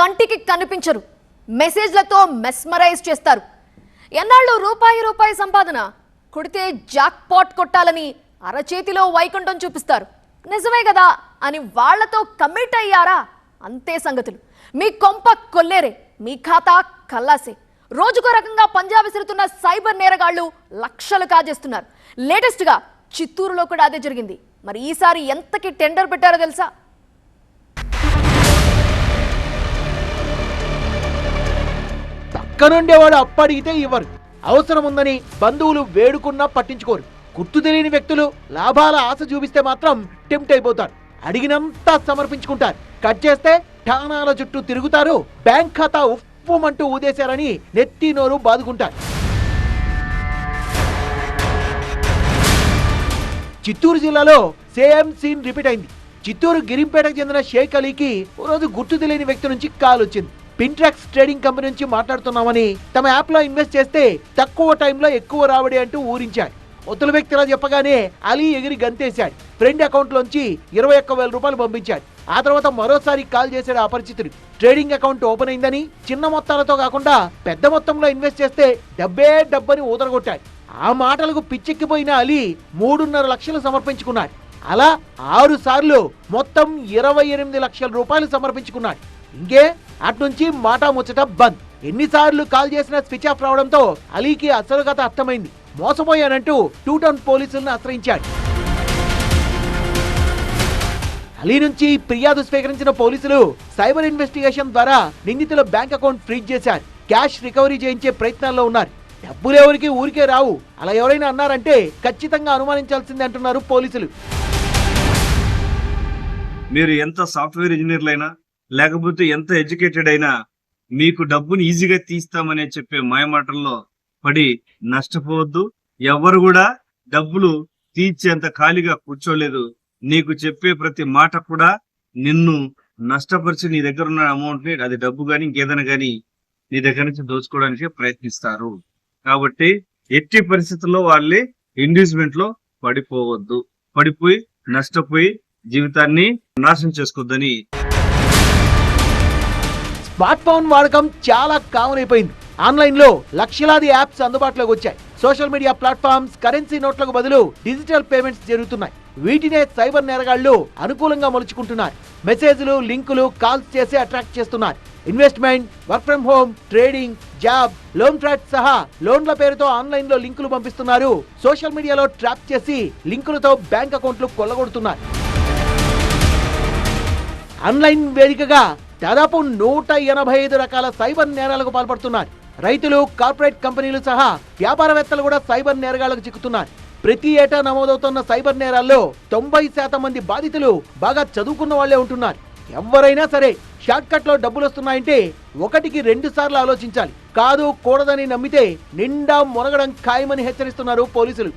కంటికి కనిపించరు. మెసేజ్లతో మెస్మరైజ్ చేస్తారు. ఎన్నాళ్ళు రూపాయి రూపాయి సంపాదన? కొడితే జాక్ పాట్ కొట్టాలని అరచేతిలో వైకుంఠం చూపిస్తారు. నిజమే కదా? అని వాళ్ళతో కమిట్ అయ్యారా? అంతే సంగతులు. మీ కొంప కొల్లేరే మీ ఖాతా కల్లాసే. రోజుకో రకంగా పంజాబ్ విసురుతున్న సైబర్ నేరగాళ్ళు లక్షలు కాజేస్తున్నారు. లేటెస్ట్గా చిత్తూరులో కూడా అదే జరిగింది. మరి ఈసారి ఎంతకి టెండర్ పెట్టారో తెలుసా? పక్కనుండేవాడు అప్పడిగితే ఇవ్వరు. అవసరం ఉందని బంధువులు వేడుకున్నా పట్టించుకోరు. గుర్తు తెలియని వ్యక్తులు లాభాల ఆశ చూపిస్తే మాత్రం టెంప్ట్ అయిపోతారు. అడిగినంతా సమర్పించుకుంటారు. కట్ చేస్తే ఠానాల చుట్టూ తిరుగుతారు. బ్యాంక్ ఖాతా ఉప్పుమంటూ ఊదేశారని నెత్తి నోరు బాదుకుంటారు. చిత్తూరు జిల్లాలో సేమ్ సీన్ రిపీట్ అయింది. చిత్తూరు గిరింపేటకు చెందిన షేక్ అలీకి ఓ రోజు గుర్తు తెలియని వ్యక్తి నుంచి కాల్ వచ్చింది పింట్రాక్స్ ట్రేడింగ్ కంపెనీ నుంచి మాట్లాడుతున్నామని తమ యాప్లో ఇన్వెస్ట్ చేస్తే తక్కువ టైంలో ఎక్కువ రాబడి అంటూ ఊరించాడు ఉత్తల వ్యక్తి ఇలా చెప్పగానే అలీ ఎగిరి గంతేశాడు. ఫ్రెండ్ అకౌంట్లోంచి ఇరవై ఒక్క వేల రూపాయలు పంపించాడు. ఆ తర్వాత మరోసారి కాల్ చేశాడు అపరిచితుడు ట్రేడింగ్ అకౌంట్ ఓపెన్ అయిందని చిన్న మొత్తాలతో కాకుండా పెద్ద మొత్తంలో ఇన్వెస్ట్ చేస్తే డబ్బే డబ్బని ఊదరగొట్టాడు. ఆ మాటలకు పిచ్చెక్కిపోయిన అలీ మూడున్నర లక్షలు సమర్పించుకున్నాడు. అలా ఆరు సార్లు మొత్తం ఇరవై ఎనిమిది లక్షల రూపాయలు సమర్పించుకున్నాడు. ఇంకే అట్నుంచి మాటా ముచ్చట బంద్. ఎన్నిసార్లు కాల్ చేసినా స్విచ్ ఆఫ్ రావడంతో అలీకి అసలు కథ అర్థమైంది. మోసపోయానంటూ టూ టౌన్ పోలీసులను ఆశ్రయించాడు. అలీ నుంచి ఫిర్యాదు స్వీకరించిన పోలీసులు సైబర్ ఇన్వెస్టిగేషన్ ద్వారా నిందితుల బ్యాంక్ అకౌంట్ ఫ్రీజ్ చేశారు. క్యాష్ రికవరీ చేయించే ప్రయత్నాల్లో ఉన్నారు. డబ్బులు ఎవరికి ఊరికే రావు. అలా ఎవరైనా అన్నారంటే ఖచ్చితంగా అనుమానించాల్సిందే అంటున్నారు పోలీసులు. మీరు ఎంత సాఫ్ట్వేర్ ఇంజనీర్లైనా లేకపోతే ఎంత ఎడ్యుకేటెడ్ అయినా మీకు డబ్బుని ఈజీగా తీస్తామని చెప్పే మాయమాటల్లో పడి నష్టపోవద్దు. ఎవరు కూడా డబ్బులు తీర్చేంత ఖాళీగా కూర్చోలేదు. నీకు చెప్పే ప్రతి మాట కూడా నిన్ను నష్టపరిచి నీ దగ్గర ఉన్న అమౌంట్ని అది డబ్బు గాని ఇంకేదైనా కానీ నీ దగ్గర నుంచి దోచుకోవడానికి ప్రయత్నిస్తారు. కాబట్టి ఎట్టి పరిస్థితుల్లో వాళ్ళే ఇండ్యూస్మెంట్లో పడిపోవద్దు. పడిపోయి నష్టపోయి జీవితాన్ని నాశనం చేసుకోవద్దని స్మార్ట్ ఫోన్ వాడకం చాలా కామన్ అయిపోయింది. ఆన్లైన్లో లక్షలాది యాప్స్ అందుబాటులోకి వచ్చాయి. సోషల్ మీడియా ప్లాట్ఫామ్స్ కరెన్సీ నోట్లకు బదులు డిజిటల్ పేమెంట్స్ జరుగుతున్నాయి. వీటినే సైబర్ నేరగాళ్ళు అనుకూలంగా మలుచుకుంటున్నారు. మెసేజ్లు లింకులు కాల్స్ చేసి అట్రాక్ట్ చేస్తున్నారు. Investment work from home trading job loan fraud సహా లోన్ల పేరుతో ఆన్లైన్లో లింకులు పంపిస్తున్నారు. సోషల్ మీడియాలో ట్రాప్ చేసి లింకులతో బ్యాంక్ అకౌంట్లు కొల్లగొడుతున్నారు. ఆన్లైన్ వేదికగా దాదాపు నూట ఎనభై ఐదు రకాల సైబర్ నేరాలకు పాల్పడుతున్నారు. రైతులు కార్పొరేట్ కంపెనీలు సహా వ్యాపారవేత్తలు కూడా సైబర్ నేరగాళ్ళకు చిక్కుతున్నారు. ప్రతి ఏటా నమోదవుతున్న సైబర్ నేరాల్లో తొంభై శాతం మంది బాధితులు బాగా చదువుకున్న వాళ్ళే ఉంటున్నారు. ఎవరైనా సరే షార్ట్ కట్లో డబ్బులు వస్తున్నాయంటే ఒకటికి రెండు సార్లు ఆలోచించాలి. కాదు కూడదని నమ్మితే నిండా మునగడం ఖాయమని హెచ్చరిస్తున్నారు పోలీసులు.